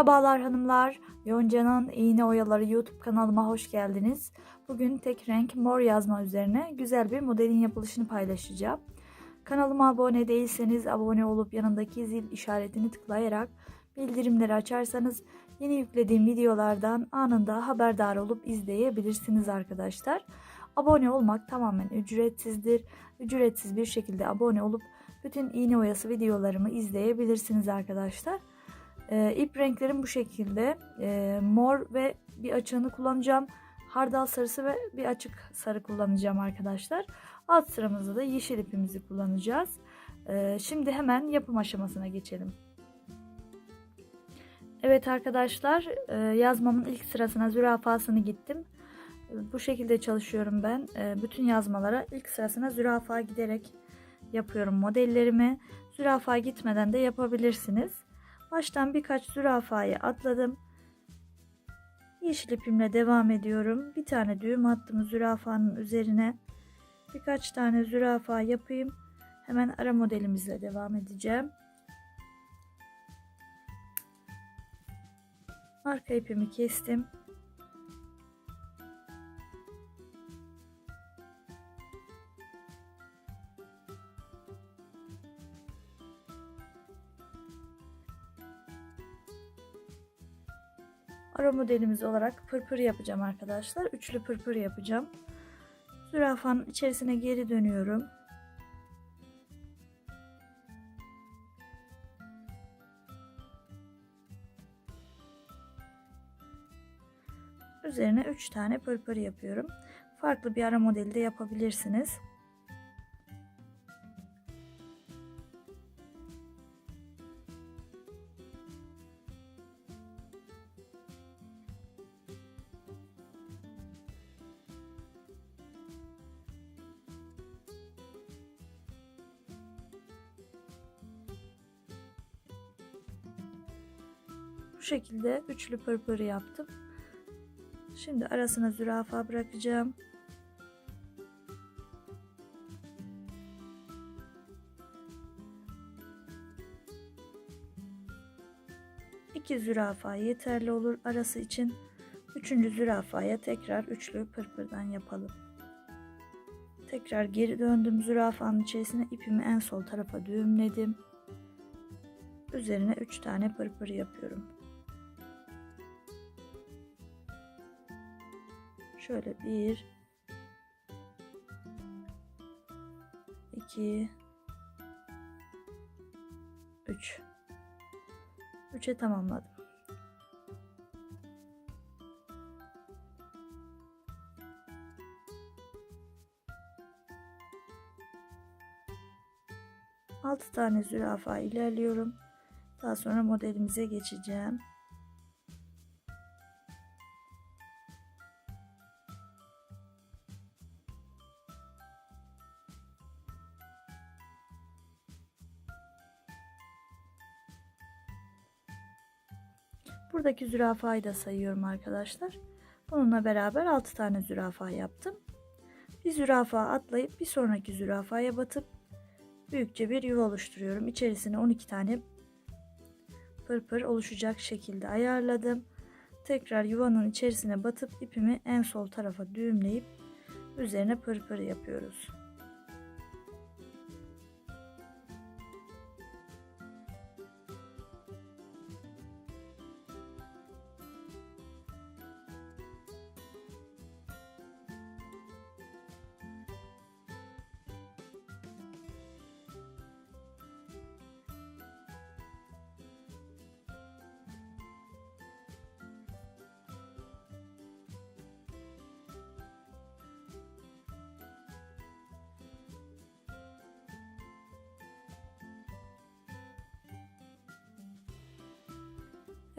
Merhabalar hanımlar. Yonca'nın İğne Oyaları YouTube kanalıma hoş geldiniz. Bugün tek renk mor yazma üzerine güzel bir modelin yapılışını paylaşacağım. Kanalıma abone değilseniz abone olup yanındaki zil işaretini tıklayarak bildirimleri açarsanız yeni yüklediğim videolardan anında haberdar olup izleyebilirsiniz arkadaşlar. Abone olmak tamamen ücretsizdir. Ücretsiz bir şekilde abone olup bütün iğne oyası videolarımı izleyebilirsiniz arkadaşlar. E, ip renklerim bu şekilde. E, mor ve bir açığını kullanacağım. Hardal sarısı ve bir açık sarı kullanacağım arkadaşlar. Alt sıramızda da yeşil ipimizi kullanacağız. E, şimdi hemen yapım aşamasına geçelim. Evet arkadaşlar e, yazmamın ilk sırasına zürafasını gittim. Bu şekilde çalışıyorum ben. E, bütün yazmalara ilk sırasına zürafa giderek yapıyorum modellerimi. Zürafa gitmeden de yapabilirsiniz. Baştan birkaç zürafayı atladım. Yeşil ipimle devam ediyorum. Bir tane düğüm attım zürafanın üzerine. Birkaç tane zürafa yapayım. Hemen ara modelimizle devam edeceğim. Arka ipimi kestim. Ara modelimiz olarak pırpır yapacağım arkadaşlar. Üçlü pırpır yapacağım. Zürafanın içerisine geri dönüyorum. Üzerine 3 tane pırpır yapıyorum. Farklı bir ara modeli de yapabilirsiniz. Bu şekilde üçlü pırpır yaptım. Şimdi arasına zürafa bırakacağım. İki zürafa yeterli olur arası için. Üçüncü zürafaya tekrar üçlü pırpırdan yapalım. Tekrar geri döndüm zürafanın içerisine ipimi en sol tarafa düğümledim. Üzerine 3 tane pırpır yapıyorum. Şöyle 1 2 3 3'e tamamladım. Altı tane zürafa ilerliyorum. Daha sonra modelimize geçeceğim. Buradaki zürafayı da sayıyorum arkadaşlar. Bununla beraber 6 tane zürafa yaptım. Bir zürafa atlayıp bir sonraki zürafaya batıp büyükçe bir yuva oluşturuyorum. İçerisine 12 tane pırpır oluşacak şekilde ayarladım. Tekrar yuvanın içerisine batıp ipimi en sol tarafa düğümleyip üzerine pırpır yapıyoruz.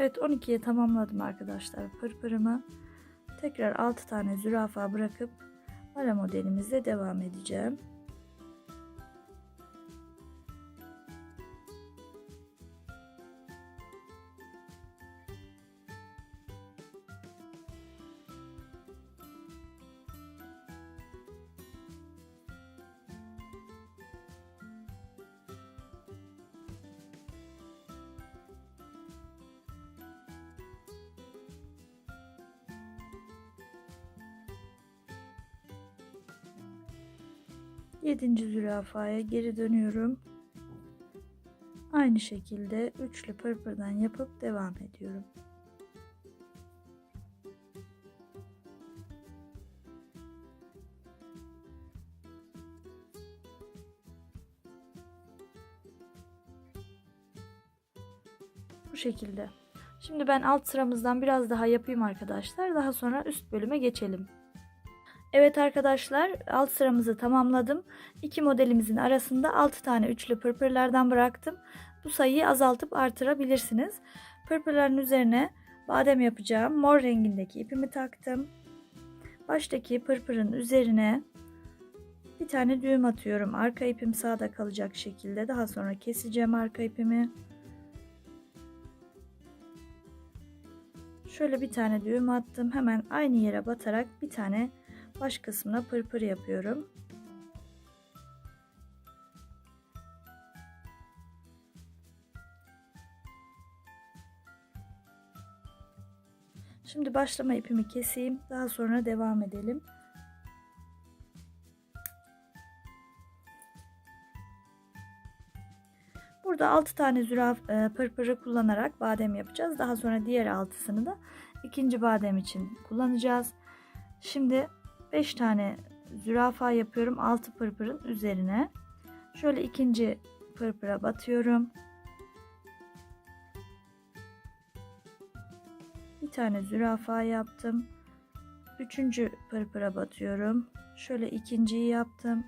Evet 12'ye tamamladım arkadaşlar pırpırımı. Tekrar 6 tane zürafa bırakıp ara modelimizle devam edeceğim. 7. zürafaya geri dönüyorum. Aynı şekilde üçlü pırpırdan yapıp devam ediyorum. Bu şekilde. Şimdi ben alt sıramızdan biraz daha yapayım arkadaşlar. Daha sonra üst bölüme geçelim. Evet arkadaşlar alt sıramızı tamamladım. İki modelimizin arasında 6 tane üçlü pırpırlardan bıraktım. Bu sayıyı azaltıp artırabilirsiniz. Pırpırların üzerine badem yapacağım. Mor rengindeki ipimi taktım. Baştaki pırpırın üzerine bir tane düğüm atıyorum. Arka ipim sağda kalacak şekilde. Daha sonra keseceğim arka ipimi. Şöyle bir tane düğüm attım. Hemen aynı yere batarak bir tane baş kısmına pırpır yapıyorum. Şimdi başlama ipimi keseyim. Daha sonra devam edelim. Burada 6 tane züraf e, pırpırı kullanarak badem yapacağız. Daha sonra diğer altısını da ikinci badem için kullanacağız. Şimdi 5 tane zürafa yapıyorum 6 pırpırın üzerine. Şöyle ikinci pırpıra batıyorum. Bir tane zürafa yaptım. Üçüncü pırpıra batıyorum. Şöyle ikinciyi yaptım.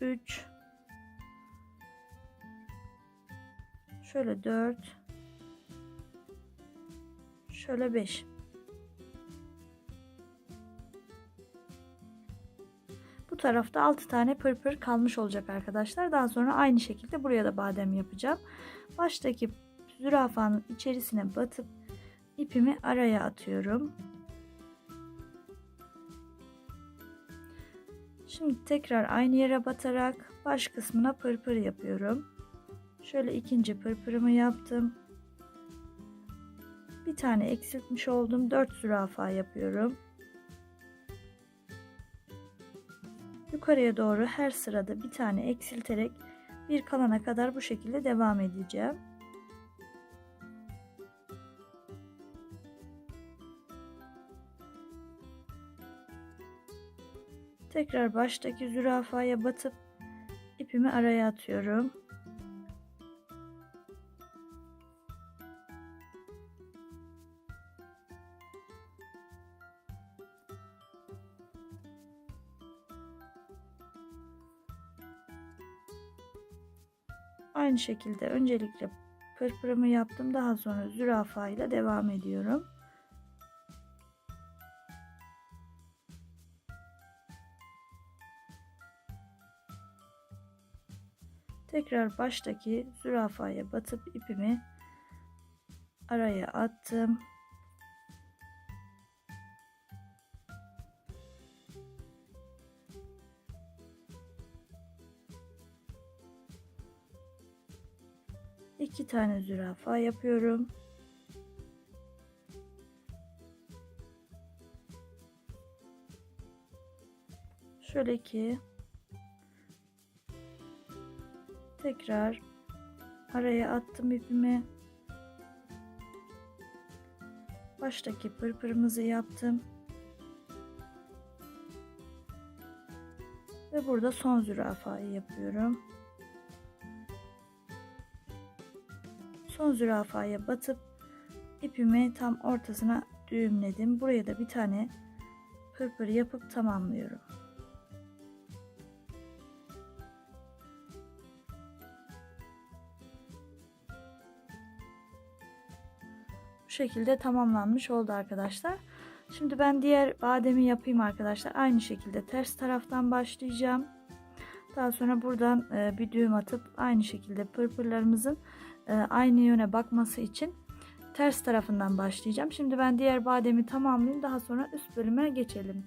Üç. Şöyle dört. Şöyle beş. Bu tarafta 6 tane pırpır kalmış olacak arkadaşlar. Daha sonra aynı şekilde buraya da badem yapacağım. Baştaki zürafanın içerisine batıp ipimi araya atıyorum. Şimdi tekrar aynı yere batarak baş kısmına pırpır yapıyorum. Şöyle ikinci pırpırımı yaptım. Bir tane eksiltmiş oldum. 4 zürafa yapıyorum. Yukarıya doğru her sırada bir tane eksilterek bir kalana kadar bu şekilde devam edeceğim. Tekrar baştaki zürafaya batıp ipimi araya atıyorum. Aynı şekilde öncelikle pırpırımı yaptım. Daha sonra zürafa ile devam ediyorum. Tekrar baştaki zürafaya batıp ipimi araya attım. İki tane zürafa yapıyorum. Şöyle ki tekrar araya attım ipimi. Baştaki pırpırımızı yaptım. Ve burada son zürafayı yapıyorum. Son zürafaya batıp ipimi tam ortasına düğümledim. Buraya da bir tane pırpır yapıp tamamlıyorum. Bu şekilde tamamlanmış oldu arkadaşlar. Şimdi ben diğer bademi yapayım arkadaşlar. Aynı şekilde ters taraftan başlayacağım. Daha sonra buradan e, bir düğüm atıp aynı şekilde pırpırlarımızın aynı yöne bakması için ters tarafından başlayacağım. Şimdi ben diğer bademi tamamlayayım. Daha sonra üst bölüme geçelim.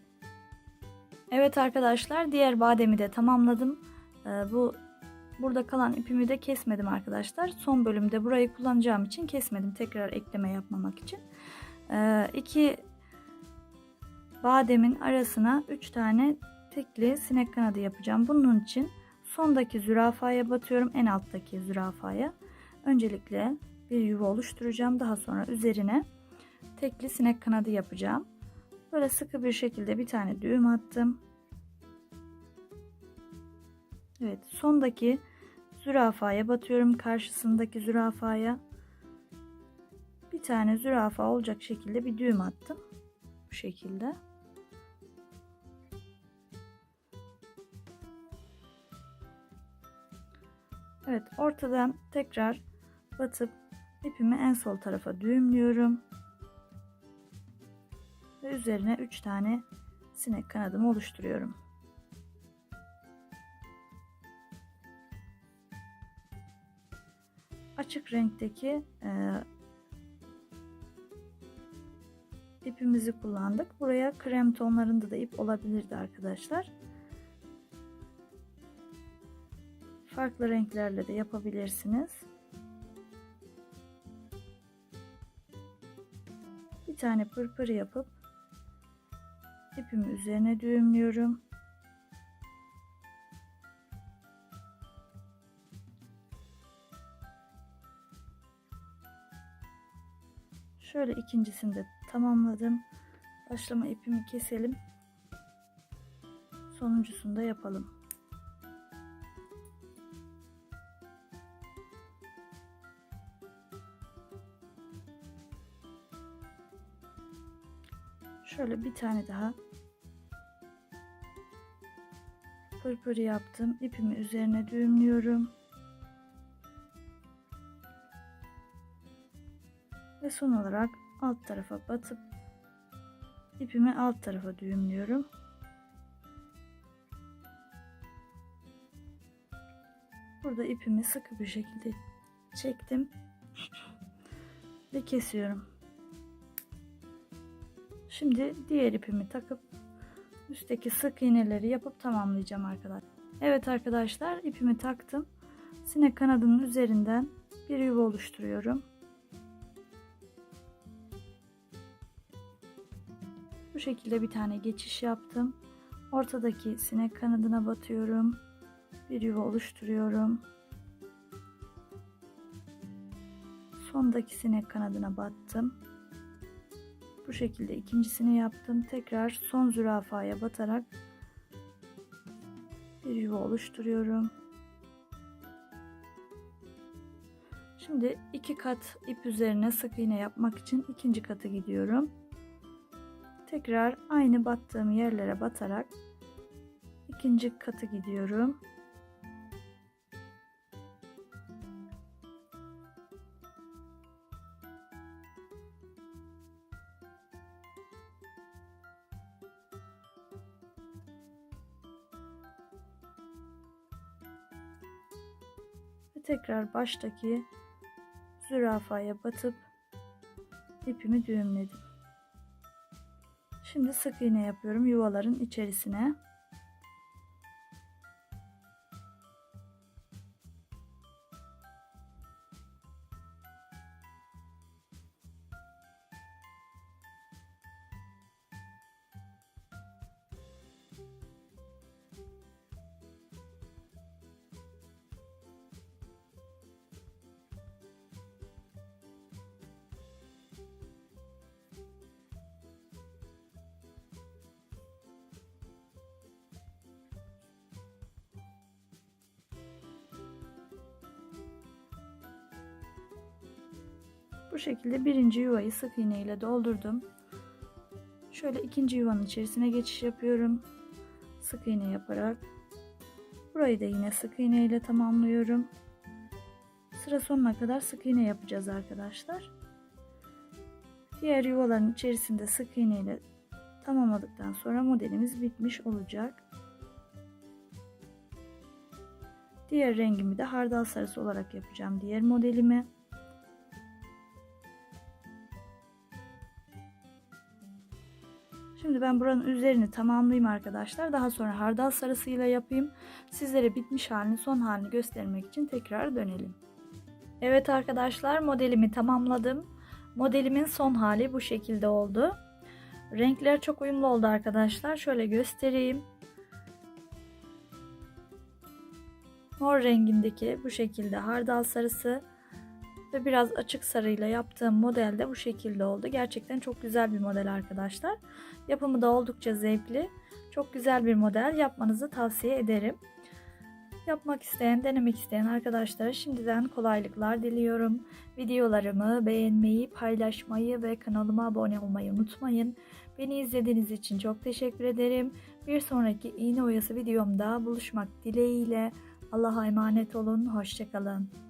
Evet arkadaşlar diğer bademi de tamamladım. E, bu burada kalan ipimi de kesmedim arkadaşlar. Son bölümde burayı kullanacağım için kesmedim. Tekrar ekleme yapmamak için. Ee, iki bademin arasına 3 tane tekli sinek kanadı yapacağım. Bunun için sondaki zürafaya batıyorum. En alttaki zürafaya. Öncelikle bir yuva oluşturacağım. Daha sonra üzerine tekli sinek kanadı yapacağım. Böyle sıkı bir şekilde bir tane düğüm attım. Evet sondaki zürafaya batıyorum. Karşısındaki zürafaya bir tane zürafa olacak şekilde bir düğüm attım. Bu şekilde. Evet ortadan tekrar batıp ipimi en sol tarafa düğümlüyorum. Ve üzerine 3 tane sinek kanadımı oluşturuyorum. Açık renkteki e, ipimizi kullandık. Buraya krem tonlarında da ip olabilirdi arkadaşlar. Farklı renklerle de yapabilirsiniz. Bir tane pırpır yapıp ipimi üzerine düğümlüyorum. Şöyle ikincisini de tamamladım. Başlama ipimi keselim. Sonuncusunu da yapalım. Şöyle bir tane daha pırpır yaptım. İpimi üzerine düğümlüyorum. Ve son olarak alt tarafa batıp ipimi alt tarafa düğümlüyorum. Burada ipimi sıkı bir şekilde çektim ve kesiyorum. Şimdi diğer ipimi takıp üstteki sık iğneleri yapıp tamamlayacağım arkadaşlar. Evet arkadaşlar ipimi taktım. Sinek kanadının üzerinden bir yuva oluşturuyorum. Bu şekilde bir tane geçiş yaptım. Ortadaki sinek kanadına batıyorum. Bir yuva oluşturuyorum. Sondaki sinek kanadına battım. Bu şekilde ikincisini yaptım. Tekrar son zürafaya batarak bir yuva oluşturuyorum. Şimdi iki kat ip üzerine sık iğne yapmak için ikinci katı gidiyorum. Tekrar aynı battığım yerlere batarak ikinci katı gidiyorum. Tekrar baştaki zürafaya batıp ipimi düğümledim. Şimdi sık iğne yapıyorum yuvaların içerisine. Bu şekilde birinci yuvayı sık iğne ile doldurdum. Şöyle ikinci yuvanın içerisine geçiş yapıyorum. Sık iğne yaparak. Burayı da yine sık iğne ile tamamlıyorum. Sıra sonuna kadar sık iğne yapacağız arkadaşlar. Diğer yuvaların içerisinde sık iğne ile tamamladıktan sonra modelimiz bitmiş olacak. Diğer rengimi de hardal sarısı olarak yapacağım diğer modelimi. Şimdi ben buranın üzerini tamamlayayım arkadaşlar. Daha sonra hardal sarısıyla yapayım. Sizlere bitmiş halini son halini göstermek için tekrar dönelim. Evet arkadaşlar modelimi tamamladım. Modelimin son hali bu şekilde oldu. Renkler çok uyumlu oldu arkadaşlar. Şöyle göstereyim. Mor rengindeki bu şekilde hardal sarısı ve biraz açık sarıyla yaptığım model de bu şekilde oldu. Gerçekten çok güzel bir model arkadaşlar. Yapımı da oldukça zevkli. Çok güzel bir model yapmanızı tavsiye ederim. Yapmak isteyen, denemek isteyen arkadaşlara şimdiden kolaylıklar diliyorum. Videolarımı beğenmeyi, paylaşmayı ve kanalıma abone olmayı unutmayın. Beni izlediğiniz için çok teşekkür ederim. Bir sonraki iğne oyası videomda buluşmak dileğiyle. Allah'a emanet olun. Hoşçakalın.